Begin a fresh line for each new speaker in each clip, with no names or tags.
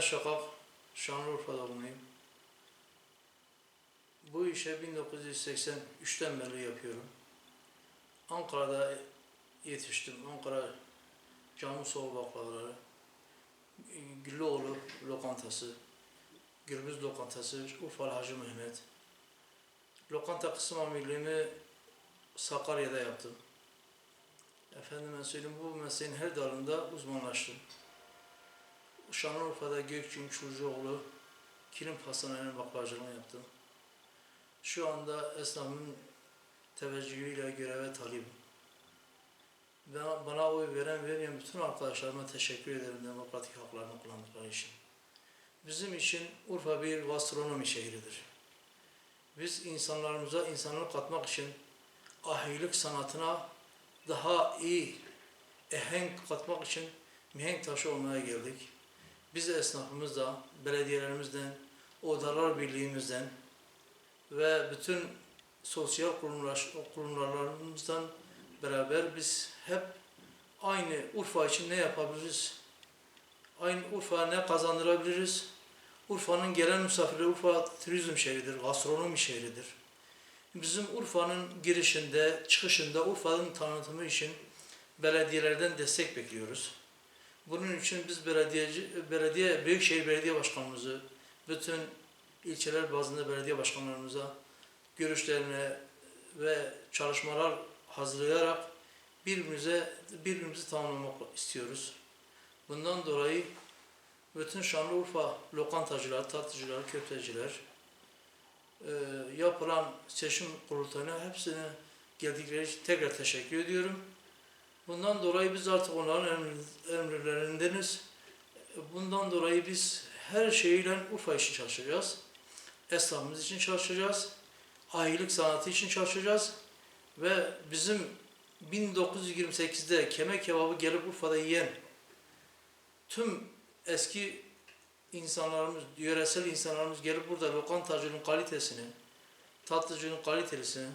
Mehmet Şakak, Şanlıurfa doğumluyum. Bu işe 1983'ten beri yapıyorum. Ankara'da yetiştim. Ankara Cami Soğuk Baklavaları, Güllüoğlu Lokantası, Gürbüz Lokantası, Urfalı Hacı Mehmet. Lokanta kısım amirliğimi Sakarya'da yaptım. Efendime söyleyeyim bu mesleğin her dalında uzmanlaştım. Şanlıurfa'da Gökçin Çurcuoğlu Kilim Pastanesi'nin baklacılığını yaptım. Şu anda esnafın teveccühüyle göreve talibim. Bana, bana oy veren vermeyen bütün arkadaşlarıma teşekkür ederim demokratik haklarını kullandıkları için. Bizim için Urfa bir gastronomi şehridir. Biz insanlarımıza insanlık katmak için ahilik sanatına daha iyi ehenk katmak için mihenk taşı olmaya geldik. Biz esnafımız da, belediyelerimizden, odalar birliğimizden ve bütün sosyal kurumlar, kurumlarımızdan beraber biz hep aynı Urfa için ne yapabiliriz? Aynı Urfa'ya ne kazandırabiliriz? Urfa'nın gelen misafirleri Urfa turizm şehridir, gastronomi şehridir. Bizim Urfa'nın girişinde, çıkışında Urfa'nın tanıtımı için belediyelerden destek bekliyoruz. Bunun için biz belediyeci, belediye, Büyükşehir Belediye Başkanımızı, bütün ilçeler bazında belediye başkanlarımıza görüşlerine ve çalışmalar hazırlayarak birbirimize birbirimizi tamamlamak istiyoruz. Bundan dolayı bütün Şanlıurfa lokantacılar, tatlıcılar, köfteciler e, yapılan seçim kurultayına hepsine geldikleri için tekrar teşekkür ediyorum. Bundan dolayı biz artık onların emirlerindeniz. Bundan dolayı biz her şeyle Urfa için çalışacağız. Esnafımız için çalışacağız. Ahilik sanatı için çalışacağız. Ve bizim 1928'de keme kebabı gelip Urfa'da yiyen tüm eski insanlarımız, yöresel insanlarımız gelip burada lokantacının kalitesini, tatlıcının kalitesini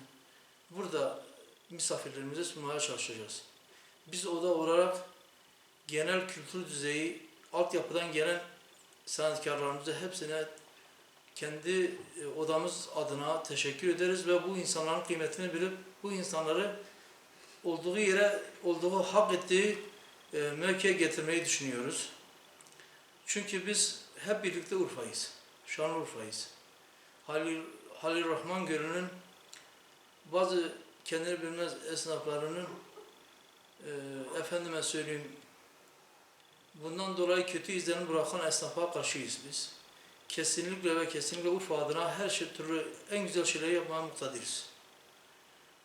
burada misafirlerimize sunmaya çalışacağız. Biz oda olarak genel kültür düzeyi, altyapıdan gelen sanatkarlarımıza hepsine kendi e, odamız adına teşekkür ederiz ve bu insanların kıymetini bilip bu insanları olduğu yere, olduğu hak ettiği e, mevkiye getirmeyi düşünüyoruz. Çünkü biz hep birlikte Urfa'yız. Şanlıurfa'yız. Halil, Halil Rahman Gölü'nün bazı kendini bilmez esnaflarının e, efendime söyleyeyim bundan dolayı kötü izlenim bırakan esnafa karşıyız biz. Kesinlikle ve kesinlikle Urfa adına her şey türlü en güzel şeyleri yapmaya muktadiriz.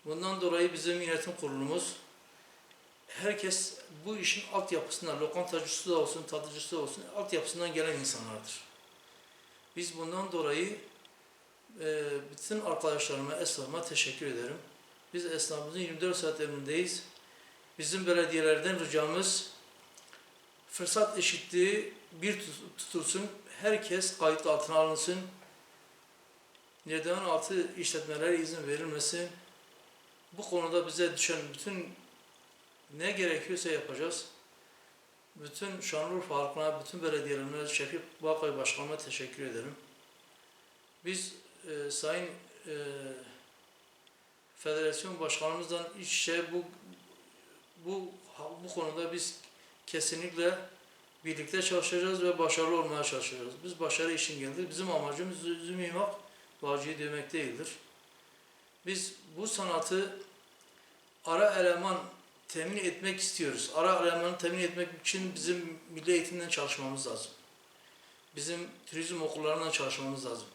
Bundan dolayı bizim yönetim kurulumuz herkes bu işin altyapısından, lokantacısı da olsun, tatlıcısı da olsun, altyapısından gelen insanlardır. Biz bundan dolayı e, bütün arkadaşlarıma, esnafıma teşekkür ederim. Biz esnafımızın 24 saat emrindeyiz. Bizim belediyelerden ricamız fırsat eşitliği bir tut- tutulsun, herkes kayıt altına alınsın. Neden altı işletmelere izin verilmesin. Bu konuda bize düşen bütün ne gerekiyorsa yapacağız. Bütün Şanlıurfa halkına, bütün belediyelerime, Şefik Bakay Başkanıma teşekkür ederim. Biz e, Sayın e, Federasyon Başkanımızdan iç içe bu bu bu konuda biz kesinlikle birlikte çalışacağız ve başarılı olmaya çalışacağız. Biz başarı için geldik. Bizim amacımız üzüm yemek, bağcıyı dövmek değildir. Biz bu sanatı ara eleman temin etmek istiyoruz. Ara elemanı temin etmek için bizim milli eğitimden çalışmamız lazım. Bizim turizm okullarından çalışmamız lazım.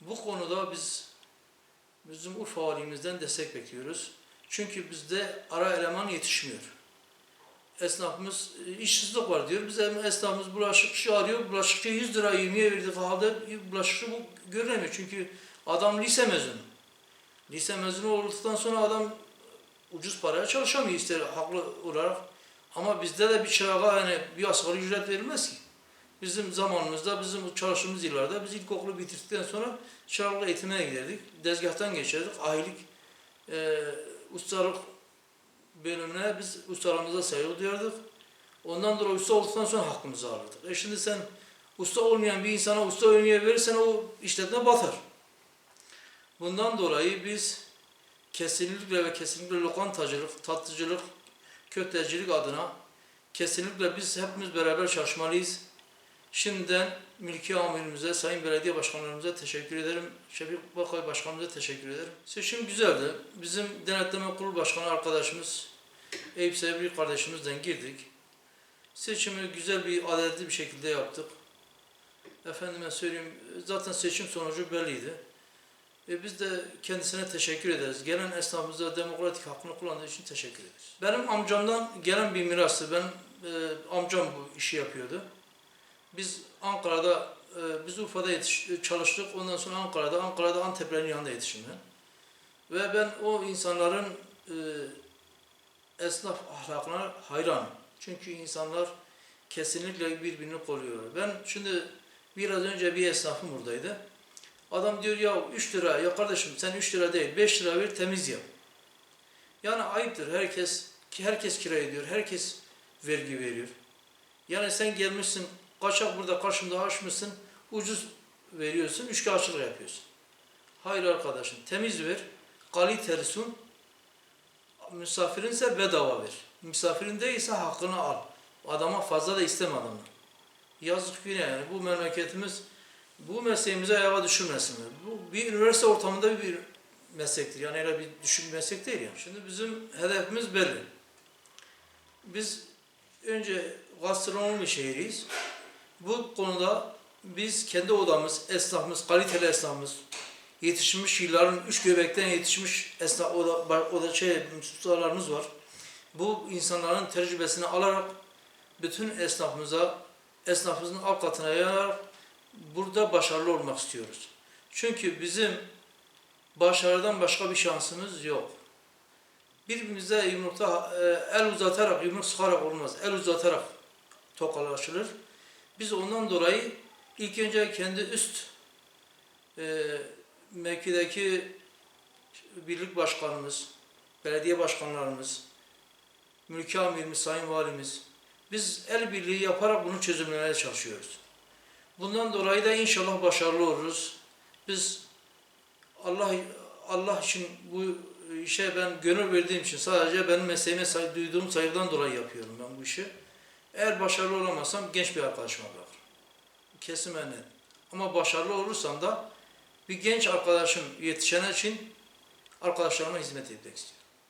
Bu konuda biz bizim Urfa valimizden destek bekliyoruz. Çünkü bizde ara eleman yetişmiyor. Esnafımız e, işsizlik var diyor. Biz hem esnafımız bulaşıkçı arıyor. Bulaşıkçı 100 lira yemeğe verdik halde bulaşıkçı bu görünemiyor. Çünkü adam lise mezunu. Lise mezunu olduktan sonra adam ucuz paraya çalışamıyor ister haklı olarak. Ama bizde de bir çırağa yani bir asgari ücret verilmez ki. Bizim zamanımızda, bizim çalıştığımız yıllarda biz ilkokulu bitirdikten sonra çıraklık eğitimine giderdik. Dezgahtan geçerdik. Aylık e, ustalık bölümüne biz ustalığımıza saygı duyardık. Ondan dolayı usta olduktan sonra hakkımızı alırdık. E şimdi sen Usta olmayan bir insana usta oynayabilirsen o işletme batar. Bundan dolayı biz kesinlikle ve kesinlikle lokantacılık, tatlıcılık, köftecilik adına kesinlikle biz hepimiz beraber çalışmalıyız. Şimdiden mülki amirimize, sayın belediye başkanlarımıza teşekkür ederim. Şefik Bakay başkanımıza teşekkür ederim. Seçim güzeldi. Bizim denetleme kurulu başkanı arkadaşımız Eyüp Sebri kardeşimizden girdik. Seçimi güzel bir adaletli bir şekilde yaptık. Efendime söyleyeyim zaten seçim sonucu belliydi. E biz de kendisine teşekkür ederiz. Gelen esnafımıza demokratik hakkını kullandığı için teşekkür ederiz. Benim amcamdan gelen bir mirastı. Ben e, amcam bu işi yapıyordu. Biz Ankara'da, e, biz Urfa'da yetiş, çalıştık. Ondan sonra Ankara'da, Ankara'da Anteplerin yanında yetiştim ben. Ve ben o insanların e, esnaf ahlakına hayranım. Çünkü insanlar kesinlikle birbirini koruyorlar. Ben şimdi biraz önce bir esnafım buradaydı. Adam diyor ya 3 lira ya kardeşim sen 3 lira değil 5 lira ver temiz yap. Yani ayıptır herkes herkes kira ediyor. Herkes vergi veriyor. Yani sen gelmişsin kaçak burada karşımda açmışsın ucuz veriyorsun üçkağıtçılık yapıyorsun. Hayır arkadaşım temiz ver kaliteli sun misafirinse bedava ver. Misafirin değilse hakkını al. Adama fazla da isteme adamdan. Yazık günah yani bu memleketimiz bu mesleğimizi ayağa düşürmesinler. Bu bir üniversite ortamında bir meslektir. Yani öyle bir düşük bir meslek değil yani. Şimdi bizim hedefimiz belli. Biz önce gastronomi şehriyiz. Bu konuda biz kendi odamız, esnafımız, kaliteli esnafımız, yetişmiş yılların üç göbekten yetişmiş esnaf oda, oda şey, ustalarımız var. Bu insanların tecrübesini alarak bütün esnafımıza, esnafımızın alt katına yayarak burada başarılı olmak istiyoruz. Çünkü bizim başarıdan başka bir şansımız yok. Birbirimize yumrukta e, el uzatarak, yumruk sıkarak olmaz. El uzatarak tokalaşılır. Biz ondan dolayı ilk önce kendi üst e, mevkideki birlik başkanımız, belediye başkanlarımız, mülki amirimiz, sayın valimiz, biz el birliği yaparak bunu çözümlemeye çalışıyoruz. Bundan dolayı da inşallah başarılı oluruz. Biz Allah Allah için bu işe ben gönül verdiğim için sadece benim mesleğime saygı, duyduğum saygıdan dolayı yapıyorum ben bu işi. Eğer başarılı olamazsam genç bir arkadaşıma bırakırım. Kesin net. Ama başarılı olursam da bir genç arkadaşım yetişene için arkadaşlarıma hizmet etmek istiyorum.